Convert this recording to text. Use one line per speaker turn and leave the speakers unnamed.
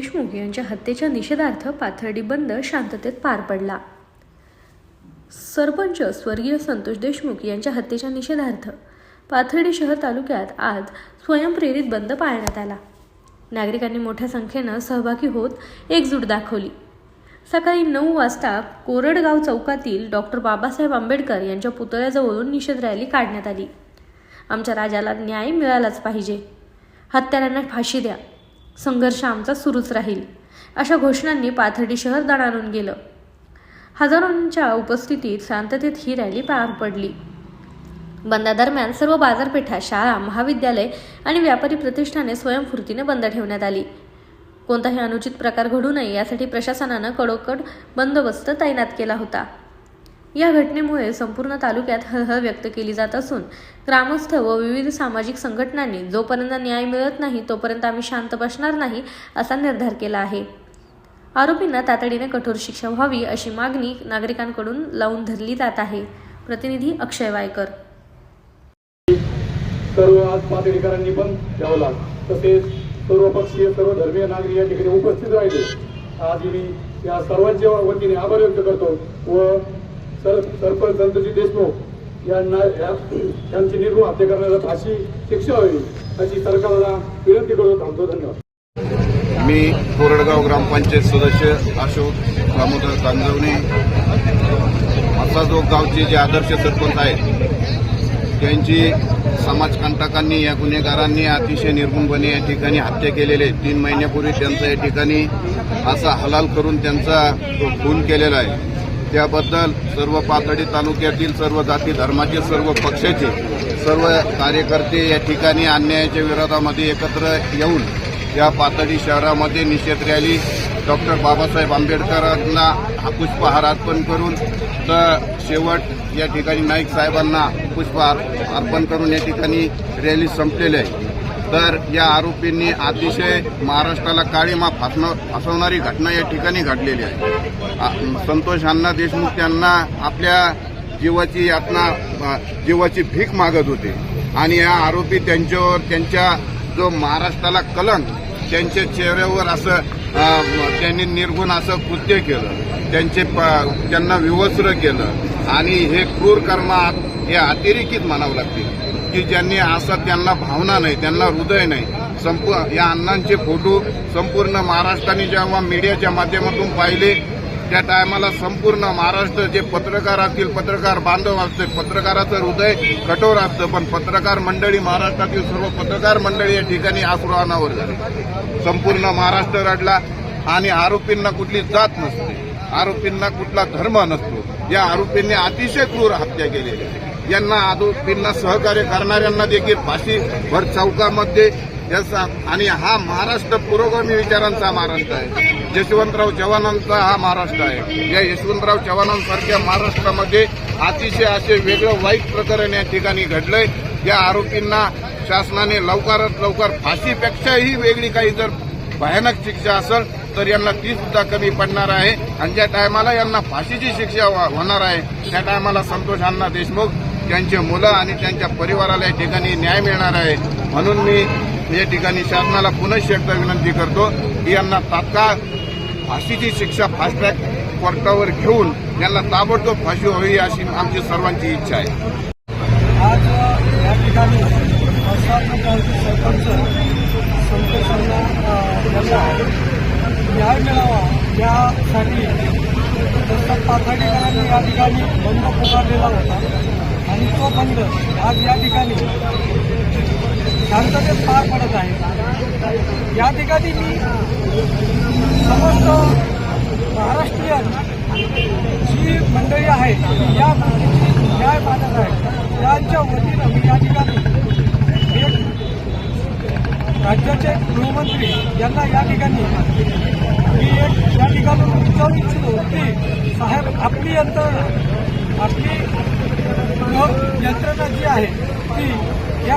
देशमुख यांच्या हत्येच्या निषेधार्थ पाथर्डी बंद शांततेत पार पडला. सरपंच स्वर्गीय संतोष देशमुख यांच्या हत्येच्या निषेधार्थ पाथर्डी शहर तालुक्यात आज स्वयंप्रेरित बंद पाळण्यात आला. नागरिकांनी मोठ्या संख्येनं सहभागी होत एकजूट दाखवली. सकाळी नऊ वाजता कोरडगाव चौकातील डॉक्टर बाबासाहेब आंबेडकर यांच्या पुतळ्याजवळून निषेध रॅली काढण्यात आली. आमच्या राजाला न्याय मिळालाच पाहिजे. हत्यारांना फाशी द्या. संघर्ष आमचा सुरूच राहील अशा घोषणांनी पाथर्डी शहर दणाणून गेलं. हजारोंच्या उपस्थितीत शांततेत ही रॅली पार पडली. बंदादरम्यान सर्व बाजारपेठा शाळा महाविद्यालय आणि व्यापारी प्रतिष्ठाने स्वयंफूर्तीने बंद ठेवण्यात आली. कोणताही अनुचित प्रकार घडू नये यासाठी प्रशासनानं कडोकड बंदोबस्त तैनात केला होता. या घटनेमुळे संपूर्ण तालुक्यात हळहळ व्यक्त केली जात असून ग्रामस्थ व विविध सामाजिक संघटनांनी जोपर्यंत न्याय मिळत नाही तोपर्यंत आम्ही शांत बसणार नाही असा निर्धार केला आहे. आरोपींना तातडीने कठोर शिक्षा व्हावी अशी मागणी नागरिकांकडून लावून धरली जात आहे. प्रतिनिधी अक्षय वायकर.
सर्व आज पातळीकरांनी पण ठेवला तसेच सर्व पक्षीय सर्व धर्मीय नागरिक या ठिकाणी उपस्थित राहिले. आज मी या सर्वांच्या वतीने आभार व्यक्त करतो व सर सरपंच संतजी देशमुख यांना या यांची निर्मूळ हत्या करण्याला फाशी शिक्षा व्हावी अशी सरकारला विनंती करून थांबतो. धन्यवाद.
मी कोरडगाव ग्रामपंचायत सदस्य अशोक दामोदर कांजवणे. असा जो गावचे जे आदर्श सरपंच आहेत त्यांची समाजकंटकांनी या गुन्हेगारांनी अतिशय निर्गुणपणे या ठिकाणी हत्या केलेली आहे. तीन महिन्यापूर्वी त्यांचा या ठिकाणी असा हलाल करून त्यांचा खून केलेला आहे. त्याबद्दल सर्व पातळी तालुक्यातील सर्व जाती धर्माचे सर्व पक्षाचे सर्व कार्यकर्ते या ठिकाणी अन्यायाच्या विरोधामध्ये एकत्र येऊन या पातळी शहरामध्ये निषेध रॅली डॉक्टर बाबासाहेब आंबेडकरांना हा पुष्पहार अर्पण करून तर शेवट या ठिकाणी नाईक साहेबांना पुष्पहार अर्पण करून या ठिकाणी रॅली संपलेली आहे. तर या आरोपींनी अतिशय महाराष्ट्राला काळीमा फासणं फसवणारी घटना या ठिकाणी घडलेली आहे. संतोष अण्णा देशमुख त्यांना आपल्या जीवाची यातना जीवाची भीक मागत होते. आणि या आरोपी त्यांच्यावर त्यांच्या जो महाराष्ट्राला कलंक त्यांच्या चेहऱ्यावर असं त्यांनी निर्गुण असं कृत्य केलं. त्यांचे प- त्यांना विवस्त्र केलं. आणि हे क्रूर कर्म हे अतिरेकीत म्हणावं लागते. की ज्यांनी असं त्यांना भावना नाही त्यांना हृदय नाही. संप या अण्णांचे फोटो संपूर्ण महाराष्ट्राने जेव्हा मीडियाच्या माध्यमातून पाहिले त्या टायमाला संपूर्ण महाराष्ट्र जे पत्रकार असतील पत्रकार बांधव असते पत्रकाराचं हृदय कठोर असतं पण पत्रकार मंडळी महाराष्ट्रातील सर्व पत्रकार मंडळी या ठिकाणी आसुरानावर झाली. संपूर्ण महाराष्ट्र रडला आणि आरोपींना कुठली जात नसते. आरोपींना कुठला धर्म नसतो. या आरोपींनी अतिशय क्रूर हत्या केलेली आहे. यांना आरोपींना सहकार्य करणाऱ्यांना देखील फाशी भर चौकामध्ये याचा आणि हा महाराष्ट्र पुरोगामी विचारांचा महाराष्ट्र आहे. यशवंतराव चव्हाणांचा हा महाराष्ट्र आहे. या यशवंतराव चव्हाणांसारख्या महाराष्ट्रामध्ये अतिशय असे वेगळं वाईट प्रकरण या ठिकाणी घडलंय. या आरोपींना शासनाने लवकरात लवकर फाशीपेक्षाही वेगळी काही जर भयानक शिक्षा असेल तर यांना ती सुद्धा कमी पडणार आहे. आणि ज्या टायमाला यांना फाशीची शिक्षा होणार आहे त्या टायमाला संतोष अण्णा देशमुख त्यांचे मुलं आणि त्यांच्या परिवाराला या ठिकाणी न्याय मिळणार आहे. म्हणून मी या ठिकाणी शासनाला पुनश्च एकदा विनंती करतो की यांना तात्काळ फाशीची शिक्षा फास्ट्रॅक कोर्टावर घेऊन यांना ताबडतोब फाशी व्हावी अशी आमची सर्वांची इच्छा आहे.
आज या ठिकाणी सरपंच न्याय मिळावा यासाठी दत्तक पाथर्डीकरांनी या ठिकाणी बंद पुकारलेला होता. आणि तो बंद. आज या ठिकाणी शांततेत पार पडत आहे. या ठिकाणी मी समस्त महाराष्ट्रीयन जी मंडळी आहेत या गोष्टीची न्याय मानत आहे त्यांच्या वतीनं मी या ठिकाणी एक राज्याचे गृहमंत्री यांना या ठिकाणी मी एक या ठिकाणी विचारू इच्छितो की साहेब आपली यंत्र आपली गृह यंत्रणा जी आहे ती या